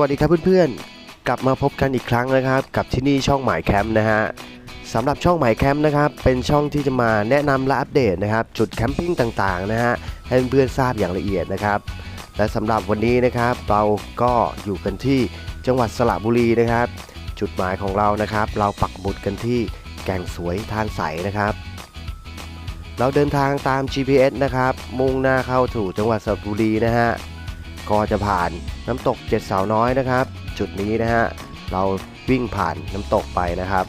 วัสดีครับเพื่อนๆ กลับมาพบกันอีกครั้งนะครับ กับที่นี่ช่องหมายแคมป์นะฮะสำหรับช่องหมายแคมป์นะครับ เป็นช่องที่จะมาแนะนำและอัปเดตนะครับ จุดแคมปิ้งต่างๆนะฮะให้เพื่อนๆทราบอย่างละเอียดนะครับ และสำหรับวันนี้นะครับ เราก็อยู่กันที่จังหวัดสระบุรีนะครับ จุดหมายของเรานะครับ เราปักหมุดกันที่แก่งสวยทานใสนะครับ เราเดินทางตาม GPS นะครับ มุ่งหน้าเข้าสู่จังหวัดสระบุรีนะฮะ ก็จะผ่านน้ำตกเจ็ดสาวน้อยนะครับ จุดนี้นะฮะเราวิ่งผ่านน้ำตกไปนะครับ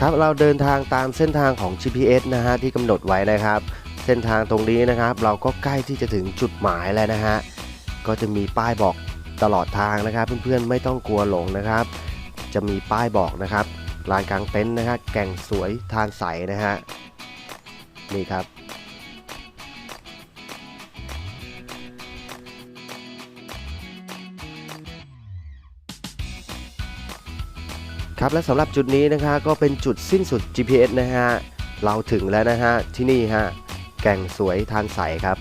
ครับเราเดินทางตามเส้นทางของ GPS นะฮะที่กำหนดไว้นะครับ เส้นทางตรงนี้นะครับ เราก็ใกล้ที่จะถึงจุดหมายแล้วนะฮะก็จะมีป้ายบอกตลอดทางนะครับ เพื่อนๆไม่ต้องกลัวหลงนะครับ จะมีป้ายบอกนะครับลานกลางเต็นท์นะฮะแก่งสวยทานใสนะฮะนี่ครับครับและสำหรับจุดนี้นะคะก็เป็นจุดสิ้นสุด GPS นะฮะ เราถึงแล้วนะฮะ ที่นี่ฮะ แก่งสวยทานใสครับ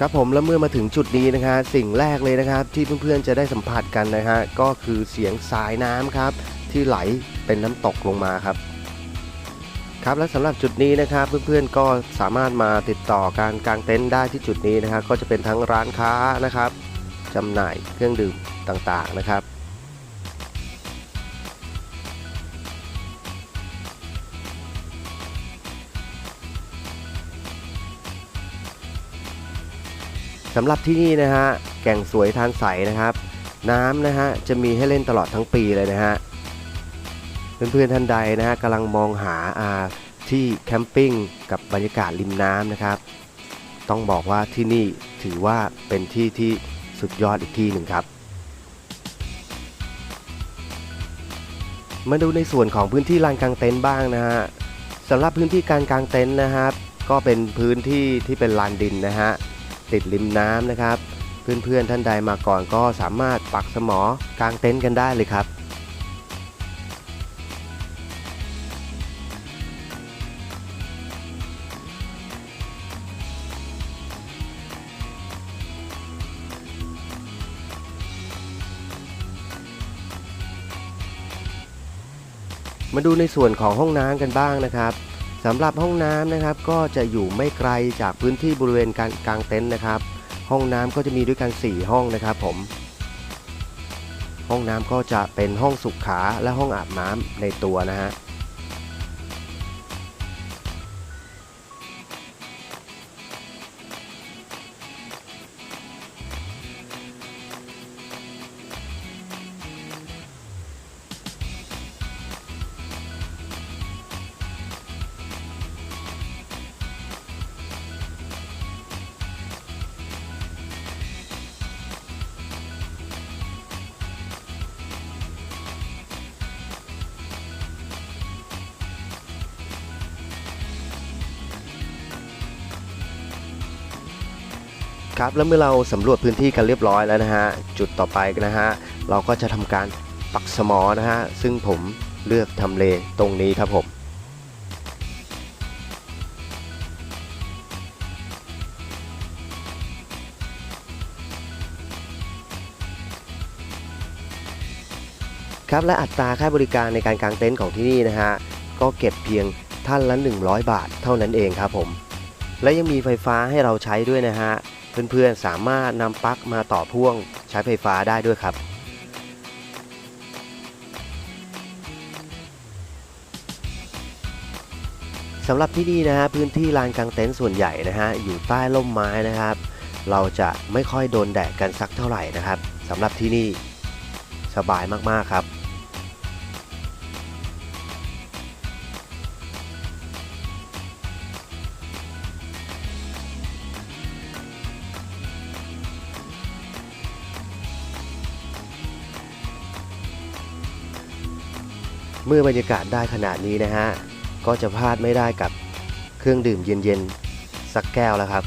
ครับผมแล้วเมื่อมาถึงจุดนี้นะคะ สิ่งแรกเลยนะครับ ที่เพื่อนๆจะได้สัมผัสกันนะฮะก็คือเสียงสายน้ำครับ ที่ไหลเป็นน้ำตกลงมาครับครับและสำหรับจุดนี้นะครับเพื่อนๆก็สามารถมาติดต่อการกางเต็นท์ได้ที่จุดนี้นะครับ ก็จะเป็นทั้งร้านค้านะครับจำหน่ายเครื่องดื่มต่างๆนะครับ สำหรับที่นี่นะฮะแก่งสวยทานใสนะครับ น้ำนะฮะจะมีให้เล่นตลอดทั้งปีเลยนะฮะเพื่อนๆท่านใดนะฮะกำลังมองหาอาที่แคมปิ้งกับบรรยากาศริมน้ำนะครับ ต้องบอกว่าที่นี่ถือว่าเป็นที่ที่สุดยอดอีกที่หนึ่งครับ มาดูในส่วนของพื้นที่ลานกลางเต็นท์บ้างนะฮะสำหรับพื้นที่การกางเต็นท์นะครับ ก็เป็นพื้นที่ที่เป็นลานดินนะฮะ ติดริมน้ำนะครับ เพื่อนๆท่านใดมาก่อนก็สามารถปักสมอกางเต็นท์กันได้เลยครับมาดูในส่วนของห้องน้ำกันบ้างนะครับ สำหรับห้องน้ำนะครับก็จะอยู่ไม่ไกลจากพื้นที่บริเวณการกางเต็นท์นะครับ ห้องน้ำก็จะมีด้วยกัน 4 ห้องนะครับผม ห้องน้ำก็จะเป็นห้องสุขาและห้องอาบน้ำในตัวนะฮะ ครับแล้วเมื่อเราสำรวจพื้นที่กันเรียบร้อยแล้วนะฮะจุดต่อไปนะฮะเราก็จะทำการปักสมอนะฮะซึ่งผมเลือกทำเลตรงนี้ครับผมครับและอัตราค่าบริการในการกางเต็นท์ของที่นี่นะฮะก็เก็บเพียงท่านละ 100 บาทเท่านั้นเองครับผม และยังมีไฟฟ้าให้เราใช้ด้วยนะฮะ เพื่อนๆสามารถนำปลั๊กมาต่อพ่วงใช้ไฟฟ้าได้ด้วยครับ สำหรับที่นี่นะฮะพื้นที่ลานกางเต็นท์ส่วนใหญ่นะฮะอยู่ใต้ร่มไม้นะครับ เราจะไม่ค่อยโดนแดดกันสักเท่าไหร่นะครับสำหรับที่นี่สบายมากๆครับ เมื่อบรรยากาศได้ขนาดนี้นะฮะ ก็จะพลาดไม่ได้กับเครื่องดื่มเย็นๆ สักแก้วแล้วครับ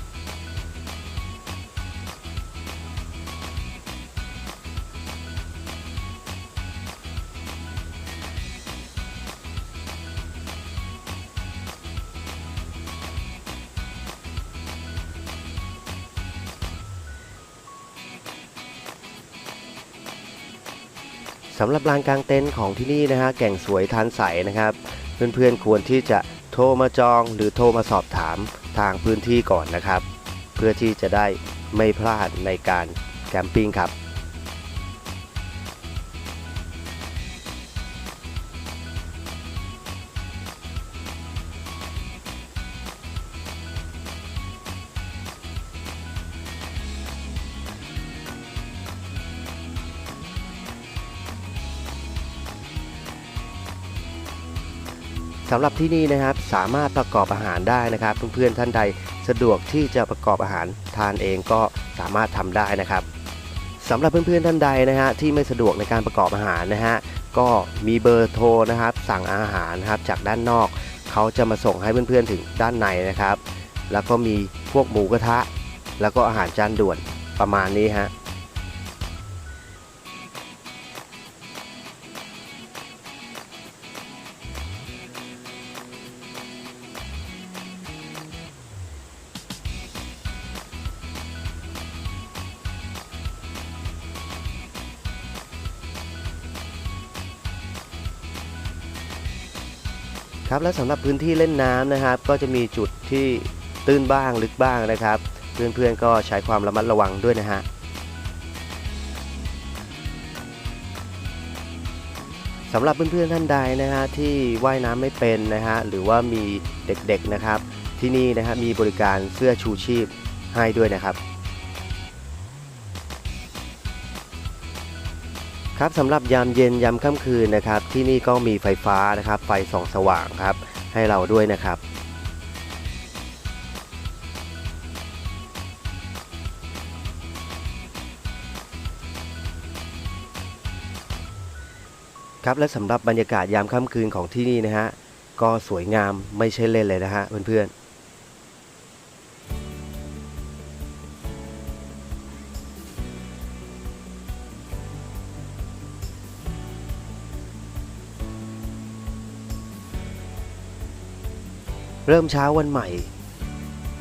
สำหรับลานกลางเต็นท์ของที่นี่นะฮะแก่งสวยทานใสนะครับ เพื่อนๆควรที่จะโทรมาจองหรือโทรมาสอบถามทางพื้นที่ก่อนนะครับ เพื่อที่จะได้ไม่พลาดในการแคมปิ้งครับ สำหรับที่นี่นะครับสามารถประกอบอาหารได้นะครับ เพื่อนๆท่านใดสะดวกที่จะประกอบอาหารทานเองก็สามารถทำได้นะครับสำหรับเพื่อนๆท่านใดนะฮะที่ไม่สะดวกในการประกอบอาหารนะฮะก็มีเบอร์โทรนะครับ สั่งอาหารนะครับจากด้านนอก เขาจะมาส่งให้เพื่อนๆถึงด้านในนะครับ แล้วก็มีพวกหมูกระทะ แล้วก็อาหารจานด่วนประมาณนี้ฮะ ครับและสำหรับพื้นที่เล่นน้ำนะครับ ก็จะมีจุดที่ตื้นบ้างลึกบ้างนะครับ เพื่อนๆก็ใช้ความระมัดระวังด้วยนะฮะสำหรับเพื่อนๆท่านใดนะฮะที่ว่ายน้ำไม่เป็นนะฮะหรือว่ามีเด็กๆนะครับ ที่นี่นะฮะมีบริการเสื้อชูชีพให้ด้วยนะครับ ครับสำหรับยามเย็นยามค่ำคืนนะครับ ที่นี่ก็มีไฟฟ้านะครับ ไฟส่องสว่างครับ ให้เราด้วยนะครับครับและสำหรับบรรยากาศยามค่ำคืนของที่นี่นะฮะก็สวยงามไม่ใช่เล่นเลยนะฮะเพื่อนๆ เริ่มเช้าวันใหม่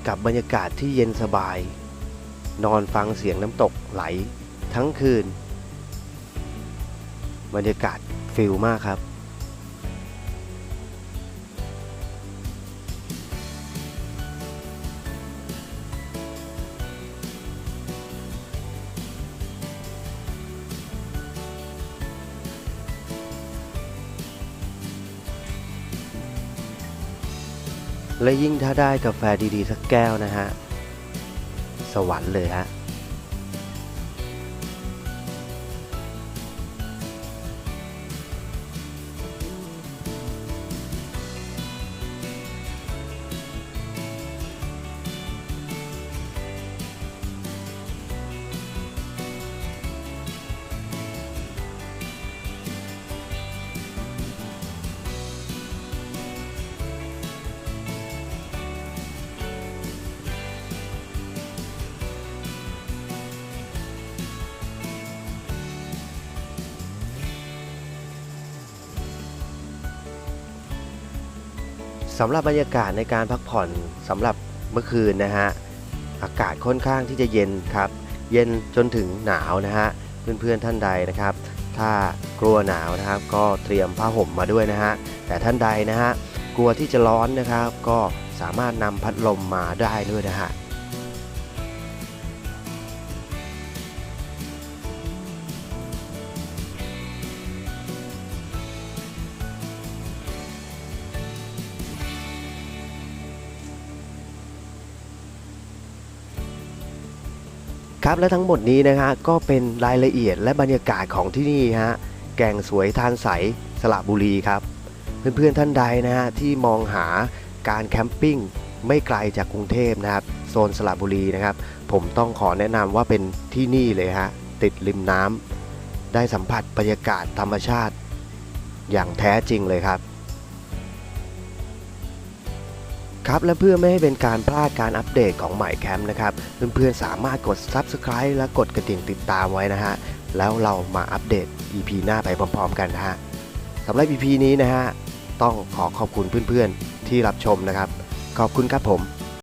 กับบรรยากาศที่เย็นสบาย นอนฟังเสียงน้ำตกไหลทั้งคืน บรรยากาศฟิลมากครับ และยิ่งถ้าได้กาแฟดีๆสักแก้วนะฮะ สวรรค์เลยฮะ สำหรับบรรยากาศในการพักผ่อนสำหรับเมื่อคืนนะฮะอากาศค่อนข้างที่จะเย็นครับ เย็นจนถึงหนาวนะฮะเพื่อนๆท่านใดนะครับ ถ้ากลัวหนาวนะครับ ก็เตรียมผ้าห่มมาด้วยนะฮะแต่ท่านใดนะฮะกลัวที่จะร้อนนะครับ ก็สามารถนำพัดลมมาได้ด้วยนะฮะ ครับและทั้งหมดนี้นะฮะก็เป็นรายละเอียดและบรรยากาศของที่นี่ฮะแก่งสวยทานใสสระบุรีครับ เพื่อนๆท่านใดนะฮะที่มองหาการแคมปิ้งไม่ไกลจากกรุงเทพนะครับโซนสระบุรีนะครับ ผมต้องขอแนะนำว่าเป็นที่นี่เลยฮะติดริมน้ำได้สัมผัสบรรยากาศธรรมชาติ อย่างแท้จริงเลยครับ ครับและเพื่อไม่ให้เป็นการพลาดการอัปเดตของใหม่แคมป์นะครับ เพื่อนๆสามารถกด Subscribe และกดกระดิ่งติดตามไว้นะฮะ แล้วเรามาอัปเดต EP หน้าไปพร้อมๆกันนะฮะสำหรับ EP นี้นะฮะ ต้องขอขอบคุณเพื่อนๆที่รับชมนะครับ ขอบคุณครับผม